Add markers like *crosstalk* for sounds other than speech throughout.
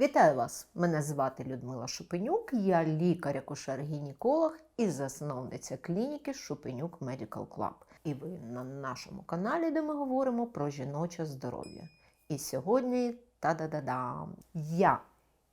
Вітаю вас! Мене звати Людмила Шупенюк, я лікар-акушер-гінеколог і засновниця клініки Шупенюк Medical Club. І ви на нашому каналі, де ми говоримо про жіноче здоров'я. І сьогодні та-да-да-дам! Я,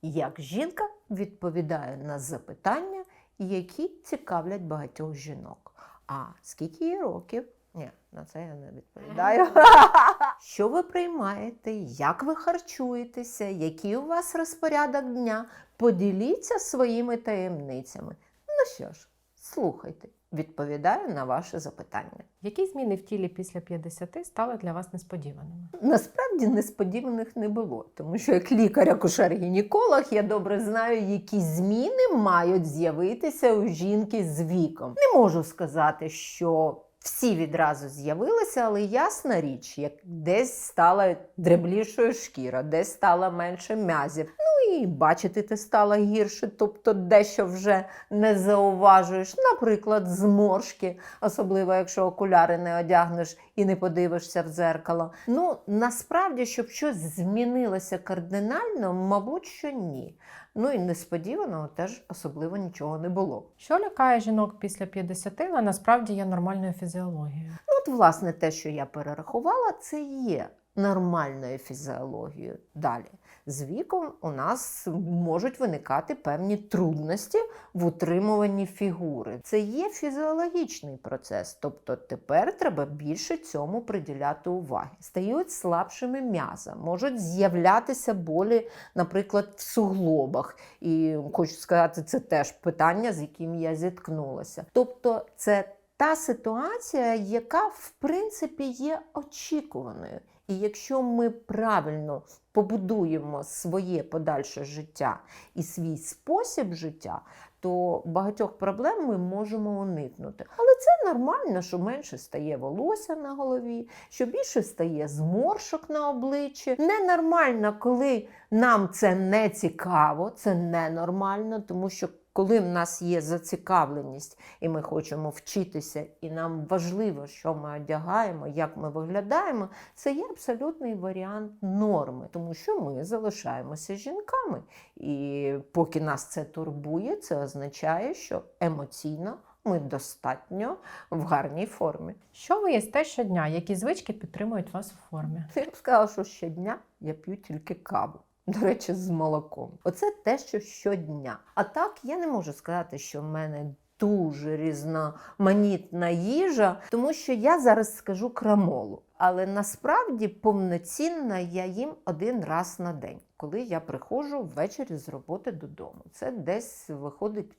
як жінка, відповідаю на запитання, які цікавлять багатьох жінок. А скільки їй років? Ні, на це я не відповідаю. *laughs* Що ви приймаєте? Як ви харчуєтеся? Який у вас розпорядок дня? Поділіться своїми таємницями. Ну що ж, слухайте, відповідаю на ваше запитання. Які зміни в тілі після 50 стали для вас несподіваними? Насправді несподіваних не було, тому що як лікар-акушер-гінеколог я добре знаю, які зміни мають з'явитися у жінки з віком. Не можу сказати, що всі відразу з'явилися, але ясна річ, як десь стала дреблішою шкіра, десь стала менше м'язів. І бачити ти стала гірше, тобто дещо вже не зауважуєш. Наприклад, зморшки, особливо якщо окуляри не одягнеш і не подивишся в дзеркало. Ну насправді, щоб щось змінилося кардинально, мабуть, що ні. Ну і несподіваного теж особливо нічого не було. Що лякає жінок після 50, але насправді є нормальною фізіологією? Ну, от, власне, те, що я перерахувала, це є нормальною фізіологією. Далі. З віком у нас можуть виникати певні трудності в утримуванні фігури. Це є фізіологічний процес, тобто тепер треба більше цьому приділяти уваги. Стають слабшими м'яза, можуть з'являтися болі, наприклад, в суглобах. І хочу сказати, це теж питання, з яким я зіткнулася. Тобто, це та ситуація, яка в принципі є очікуваною. І якщо ми правильно побудуємо своє подальше життя і свій спосіб життя, то багатьох проблем ми можемо уникнути. Але це нормально, що менше стає волосся на голові, що більше стає зморшок на обличчі. Ненормально, коли нам це не цікаво, це ненормально, тому що коли в нас є зацікавленість, і ми хочемо вчитися, і нам важливо, що ми одягаємо, як ми виглядаємо, це є абсолютний варіант норми, тому що ми залишаємося жінками. І поки нас це турбує, це означає, що емоційно ми достатньо в гарній формі. Що ви їсте щодня? Які звички підтримують вас у формі? Я б сказала, що щодня я п'ю тільки каву. До речі, з молоком. Оце те, що щодня. А так я не можу сказати, що в мене дуже різноманітна їжа, тому що я зараз скажу крамолу. Але насправді повноцінна я їм один раз на день, коли я приходжу ввечері з роботи додому. Це десь виходить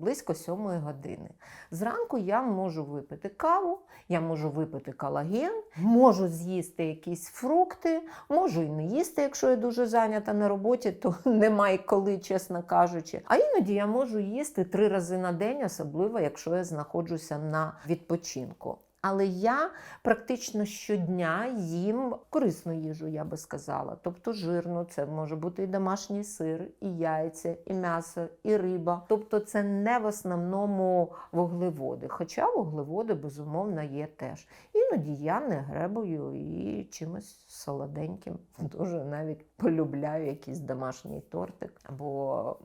близько сьомої години. Зранку я можу випити каву, я можу випити колаген, можу з'їсти якісь фрукти, можу і не їсти, якщо я дуже зайнята на роботі, то *laughs* немає коли, чесно кажучи. А іноді я можу їсти три рази на день, особливо якщо я знаходжуся на відпочинку. Але я практично щодня їм корисну їжу, я би сказала. Тобто жирну, це може бути і домашній сир, і яйця, і м'ясо, і риба. Тобто це не в основному вуглеводи. Хоча вуглеводи, безумовно, є теж. Іноді я не гребую і чимось солоденьким. *laughs* Дуже навіть полюбляю якийсь домашній тортик або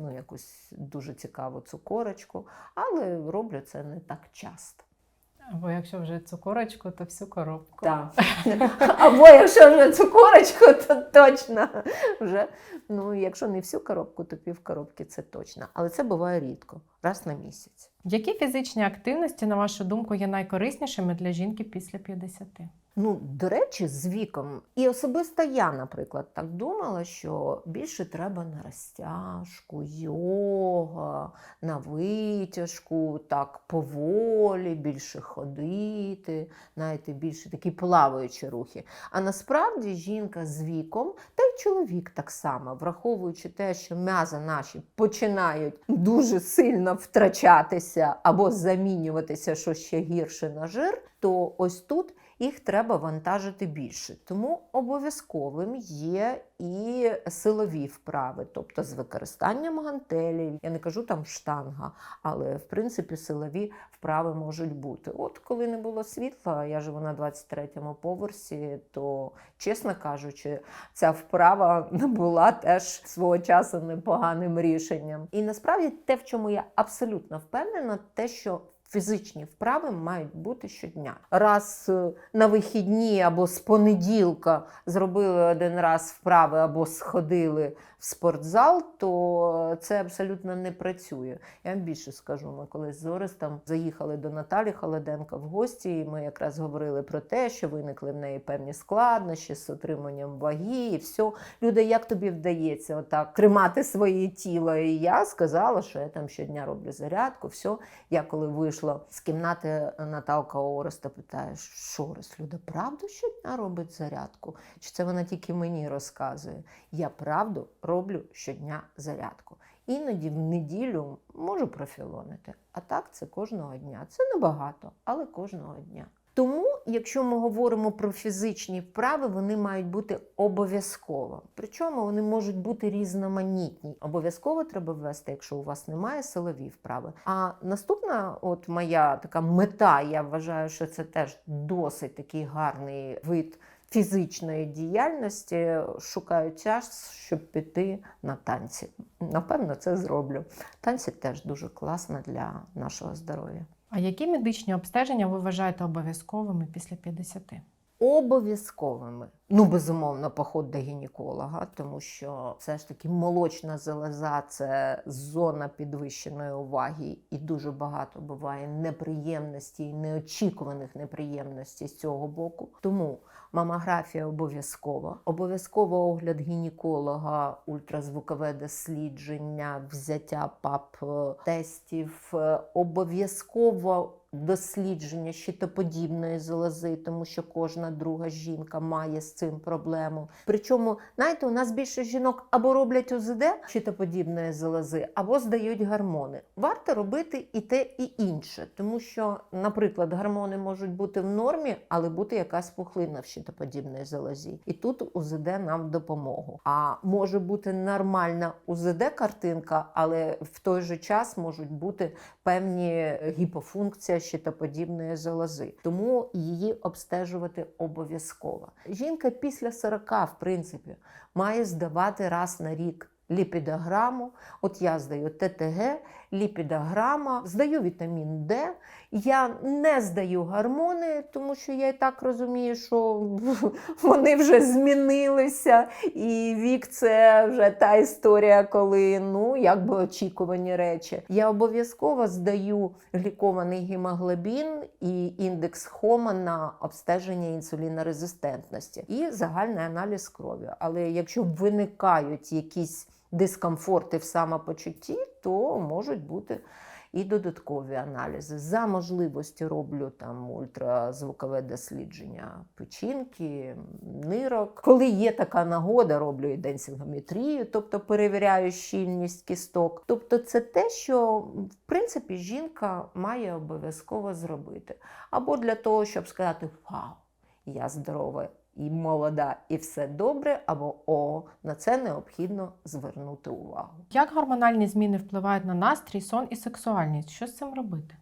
ну, якусь дуже цікаву цукорочку, але роблю це не так часто. Або якщо вже цукорочку, то всю коробку. Так. *laughs* Або якщо вже цукорочку, то точно вже. Ну, якщо не всю коробку, то пів коробки це точно. Але це буває рідко, раз на місяць. Які фізичні активності, на вашу думку, є найкориснішими для жінки після 50? Ну, до речі, з віком. І особисто я, наприклад, так думала, що більше треба на розтяжку, йога, на витяжку, так поволі, більше ходити, знаєте, більше такі плаваючі рухи. А насправді жінка з віком, та й чоловік так само, враховуючи те, що м'язи наші починають дуже сильно втрачатися або замінюватися, що ще гірше на жир, то ось тут їх треба вантажити більше. Тому обов'язковим є і силові вправи, тобто з використанням гантелів. Я не кажу там штанга, але в принципі силові вправи можуть бути. От коли не було світла, я живу на 23-му поверсі, то, чесно кажучи, ця вправа була теж свого часу непоганим рішенням. І насправді те, в чому я абсолютно впевнена, те, що Фізичні вправи мають бути щодня. Раз е, на вихідні або з понеділка зробили один раз вправи або сходили в спортзал, то це абсолютно не працює. Я вам більше скажу, ми колись з Орестом заїхали до Наталі Холоденко в гості, і ми якраз говорили про те, що виникли в неї певні складнощі з отриманням ваги і все. Люда, як тобі вдається отак тримати своє тіло? І я сказала, що я там щодня роблю зарядку. все. Я коли вийшла з кімнати, Наталка Ореста питає, що Орест, Люда, правду щодня робить зарядку? Чи це вона тільки мені розказує? Я правду роблю щодня зарядку. Іноді в неділю можу профілонити, а так це кожного дня. Це небагато, але кожного дня. Тому, якщо ми говоримо про фізичні вправи, вони мають бути обов'язково. Причому вони можуть бути різноманітні. Обов'язково треба ввести, якщо у вас немає силові вправи. А наступна, от моя така мета, я вважаю, що це теж досить такий гарний вид фізичної діяльності. Шукаю час, щоб піти на танці. Напевно, це зроблю. Танці теж дуже класно для нашого здоров'я. А які медичні обстеження ви вважаєте обов'язковими після 50? Обов'язковими. Ну, безумовно, поход до гінеколога, тому що все ж таки молочна залоза це зона підвищеної уваги, і дуже багато буває неприємностей, неочікуваних неприємностей з цього боку. Тому мамографія обов'язкова, обов'язково огляд гінеколога, ультразвукове дослідження, взяття пап тестів, е, обов'язково дослідження щитоподібної залози, тому що кожна друга жінка має з цим проблему. Причому, знаєте, у нас більше жінок або роблять УЗД щитоподібної залози, або здають гормони. Варто робити і те, і інше, тому що, наприклад, гормони можуть бути в нормі, але бути якась пухлина в щитоподібної залозі. І тут УЗД нам допомогу. А може бути нормальна УЗД-картинка, але в той же час можуть бути певні гіпофункція щитоподібної залози. Тому її обстежувати обов'язково. Жінка після 40, в принципі, має здавати раз на рік ліпідограму. От я здаю ТТГ, ліпідограма, здаю вітамін Д. Я не здаю гормони, тому що я і так розумію, що *laughs* вони вже змінилися, і вік це вже та історія, коли ну якби очікувані речі. Я обов'язково здаю глікований гемоглобін і індекс Хома на обстеження інсулінорезистентності і загальний аналіз крові. Але якщо виникають якісь дискомфорти в самопочутті, то можуть бути і додаткові аналізи. За можливості роблю там ультразвукове дослідження печінки, нирок. Коли є така нагода, роблю і денсингометрію, тобто перевіряю щільність кісток. Тобто, це те, що в принципі жінка має обов'язково зробити. Або для того, щоб сказати Вау, я здорова і молода, і все добре, або о, на це необхідно звернути увагу. Як гормональні зміни впливають на настрій, сон і сексуальність? Що з цим робити?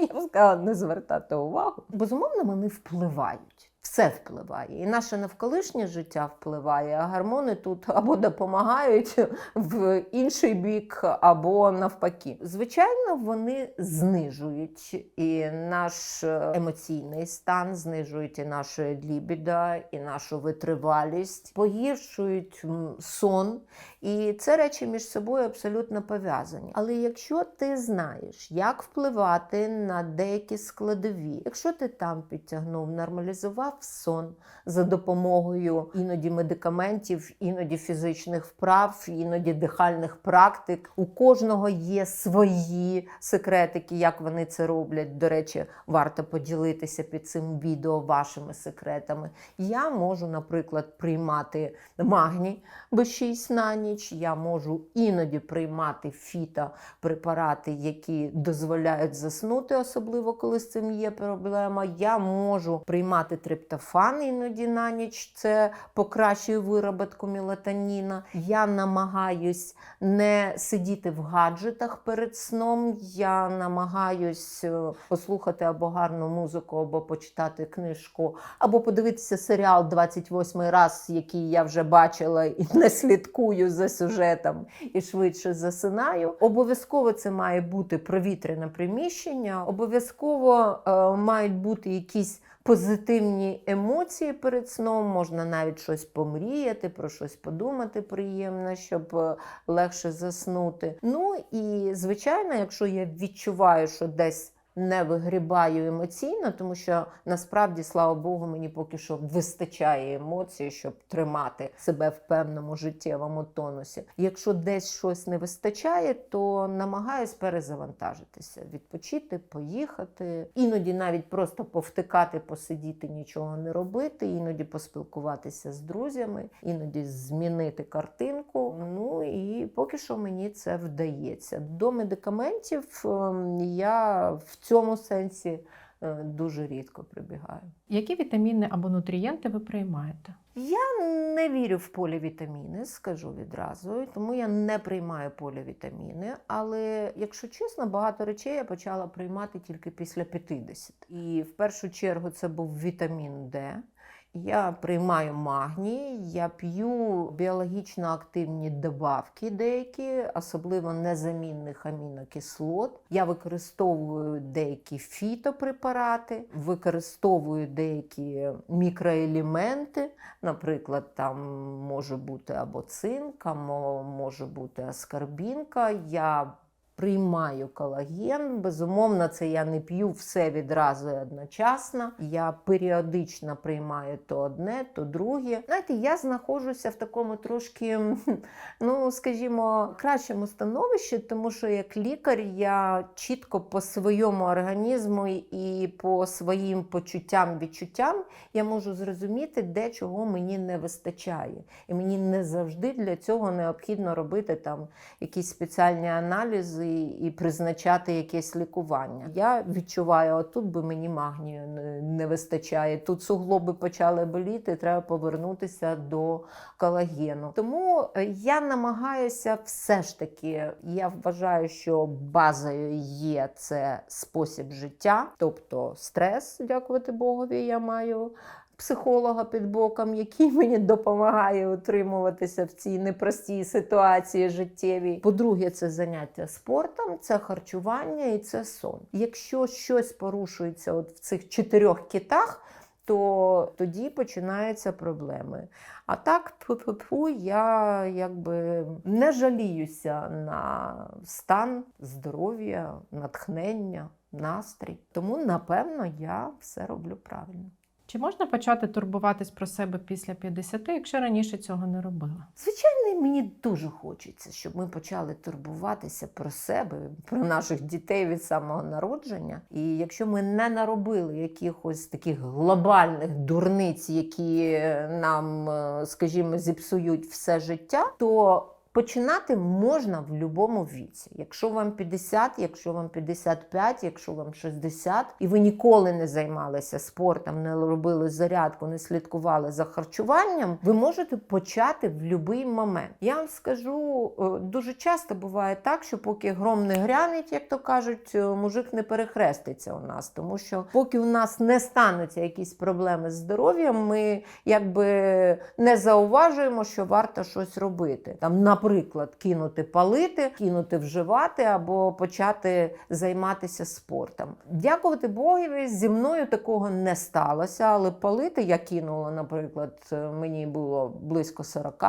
Я б сказала, не звертати увагу. Безумовно, вони впливають. Все впливає. І наше навколишнє життя впливає, а гормони тут *laughs* або допомагають в інший бік, або навпаки. Звичайно, вони знижують і наш емоційний стан, знижують і наше лібідо, і нашу витривалість, погіршують сон. І це речі між собою абсолютно пов'язані. Але якщо ти знаєш, як впливати на деякі складові, якщо ти там підтягнув, нормалізував сон за допомогою іноді медикаментів, іноді фізичних вправ, іноді дихальних практик, у кожного є свої секретики, як вони це роблять. До речі, варто поділитися під цим відео вашими секретами. Я можу, наприклад, приймати магній B6 на ніч. Ніч. Я можу іноді приймати фітопрепарати, які дозволяють заснути, особливо коли з цим є проблема. Я можу приймати триптофан іноді на ніч. Це покращує вироботку мелатоніна. Я намагаюсь не сидіти в гаджетах перед сном. Я намагаюсь е, послухати або гарну музику, або почитати книжку, або подивитися серіал 28 раз, який я вже бачила і не слідкую за сюжетом і швидше засинаю. Обов'язково це має бути провітряне приміщення, обов'язково е, мають бути якісь позитивні емоції перед сном. Можна навіть щось помріяти, про щось подумати приємне, щоб е, легше заснути. Ну і звичайно, якщо я відчуваю, що десь не вигрібаю емоційно, тому що насправді, слава Богу, мені поки що вистачає емоцій, щоб тримати себе в певному життєвому тонусі. Якщо десь щось не вистачає, то намагаюсь перезавантажитися, відпочити, поїхати, іноді навіть просто повтикати, посидіти, нічого не робити, іноді поспілкуватися з друзями, іноді змінити картинку. Ну і поки що мені це вдається. До медикаментів ем, я в цьому сенсі е, дуже рідко прибігаю. Які вітаміни або нутрієнти ви приймаєте? Я не вірю в полівітаміни, скажу відразу, тому я не приймаю полівітаміни. Але, якщо чесно, багато речей я почала приймати тільки після 50. І в першу чергу це був вітамін Д. Я приймаю магній, я п'ю біологічно активні добавки деякі, особливо незамінних амінокислот. Я використовую деякі фітопрепарати, використовую деякі мікроелементи. Наприклад, там може бути або цинк, або може бути аскарбінка. Я Приймаю колаген. Безумовно, це я не п'ю все відразу і одночасно. Я періодично приймаю то одне, то друге. Знаєте, я знаходжуся в такому трошки, *laughs* ну скажімо, кращому становищі, тому що як лікар я чітко по своєму організму і по своїм почуттям, відчуттям я можу зрозуміти, де чого мені не вистачає. І мені не завжди для цього необхідно робити там якісь спеціальні аналізи і призначати якесь лікування. Я відчуваю, а тут би мені магнію не- не вистачає. Тут суглоби почали боліти, треба повернутися до колагену. Тому е, я намагаюся все ж таки, я вважаю, що базою є це спосіб життя, тобто стрес, дякувати Богові, я маю психолога під боком, який *laughs* мені допомагає утримуватися в цій непростій ситуації життєвій. По-друге, це заняття спортом, це харчування і це сон. Якщо щось порушується от в цих чотирьох китах, то тоді починаються проблеми. А так, тьфу-тьфу-тьфу, я якби не жаліюся на стан здоров'я, натхнення, настрій. Тому, напевно, я все роблю правильно. Чи можна почати турбуватись про себе після 50, якщо раніше цього не робила? Звичайно, мені дуже хочеться, щоб ми почали турбуватися про себе, про наших дітей від самого народження. І якщо ми не наробили якихось таких глобальних дурниць, які нам, е, скажімо, зіпсують все життя, то Починати можна в будь-якому віці. Якщо вам 50, якщо вам 55, якщо вам 60, і ви ніколи не займалися спортом, не робили зарядку, не слідкували за харчуванням, ви можете почати в будь-який момент. Я вам скажу, е, дуже часто буває так, що поки гром не грянеть, як то кажуть, е, мужик не перехреститься у нас, тому що поки у нас не стануться якісь проблеми з здоров'ям, ми якби не зауважуємо, що варто щось робити. Там, наприклад, кинути палити, кинути вживати або почати займатися спортом. Дякувати Богові, зі мною такого не сталося, але палити я кинула, наприклад, мені було близько 40,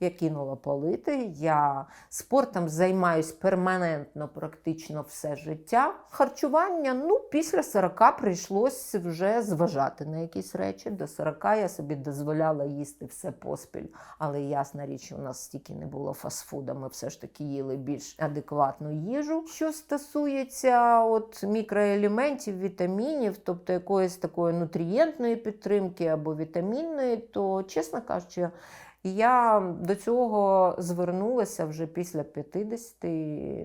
я кинула палити. Я спортом займаюсь перманентно, практично все життя. Харчування, ну, після 40 прийшлось вже зважати на якісь речі. До 40 я собі дозволяла їсти все поспіль. Але ясна річ, у нас стільки не було фастфуда, ми все ж таки їли більш адекватну їжу. Що стосується от мікроелементів, вітамінів, тобто якоїсь такої нутрієнтної підтримки або вітамінної, то чесно кажучи, я до цього звернулася вже після 50 і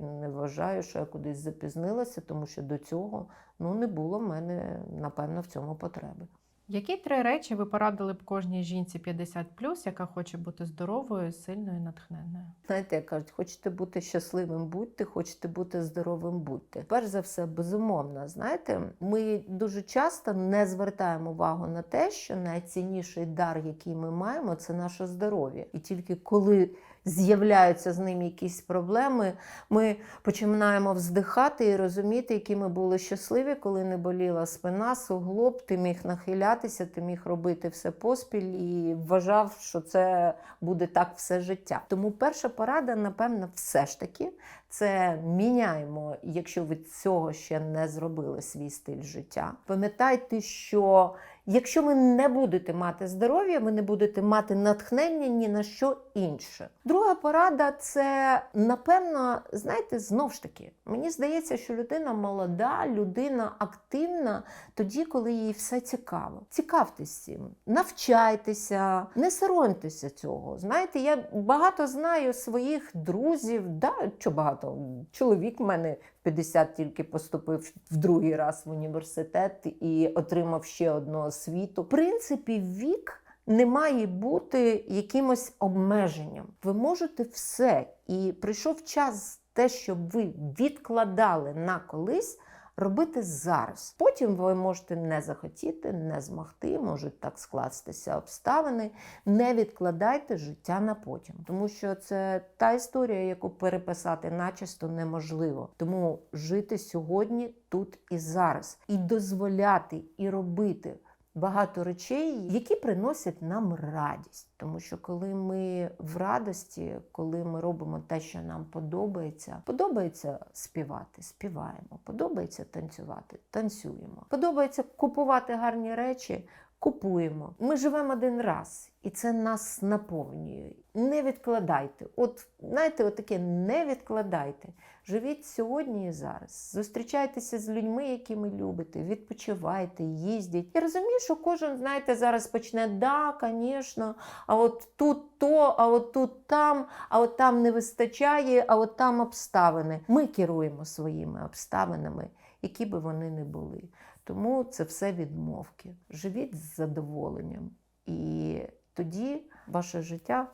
не вважаю, що я кудись запізнилася, тому що до цього ну, не було в мене, напевно, в цьому потреби. Які три речі ви порадили б кожній жінці 50 яка хоче бути здоровою, сильною, натхненною? Знаєте, як кажуть, хочете бути щасливим, будьте, хочете бути здоровим, будьте. Перш за все, безумовно, знаєте, ми дуже часто не звертаємо увагу на те, що найцінніший дар, який ми маємо, це наше здоров'я. І тільки коли з'являються з ним якісь проблеми, ми починаємо вздихати і розуміти, які ми були щасливі, коли не боліла спина, суглоб, ти міг нахилятися, ти міг робити все поспіль і вважав, що це буде так все життя. Тому перша порада, напевно, все ж таки, це міняємо, якщо ви цього ще не зробили свій стиль життя. Пам'ятайте, що якщо ви не будете мати здоров'я, ви не будете мати натхнення ні на що інше. Друга порада це, напевно, знаєте, знов ж таки, мені здається, що людина молода, людина активна тоді, коли їй все цікаво. Цікавтесь цим, навчайтеся, не соромтеся цього. Знаєте, я багато знаю своїх друзів, да, що багато, чоловік в мене 50 тільки поступив в другий раз в університет і отримав ще одну освіту. В принципі, вік. Не має бути якимось обмеженням. Ви можете все. І прийшов час те, щоб ви відкладали на колись, робити зараз. Потім ви можете не захотіти, не змогти, можуть так скластися обставини. Не відкладайте життя на потім, тому що це та історія, яку переписати начисто неможливо. Тому жити сьогодні, тут і зараз, і дозволяти, і робити. Багато речей, які приносять нам радість, тому що коли ми в радості, коли ми робимо те, що нам подобається, подобається співати, співаємо, подобається танцювати, танцюємо, подобається купувати гарні речі, купуємо. Ми живемо один раз, і це нас наповнює. Не відкладайте. От знаєте, от не відкладайте. Живіть сьогодні і зараз. Зустрічайтеся з людьми, які ви любите, відпочивайте, їздіть. Я розумію, що кожен, знаєте, зараз почне, да, звісно, а от тут то, а от тут там, а от там не вистачає, а от там обставини. Ми керуємо своїми обставинами, які би вони не були. Тому це все відмовки. Живіть з задоволенням. І тоді ваше життя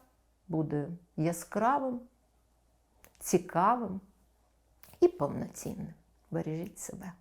буде яскравим, цікавим і повноцінним. Бережіть себе.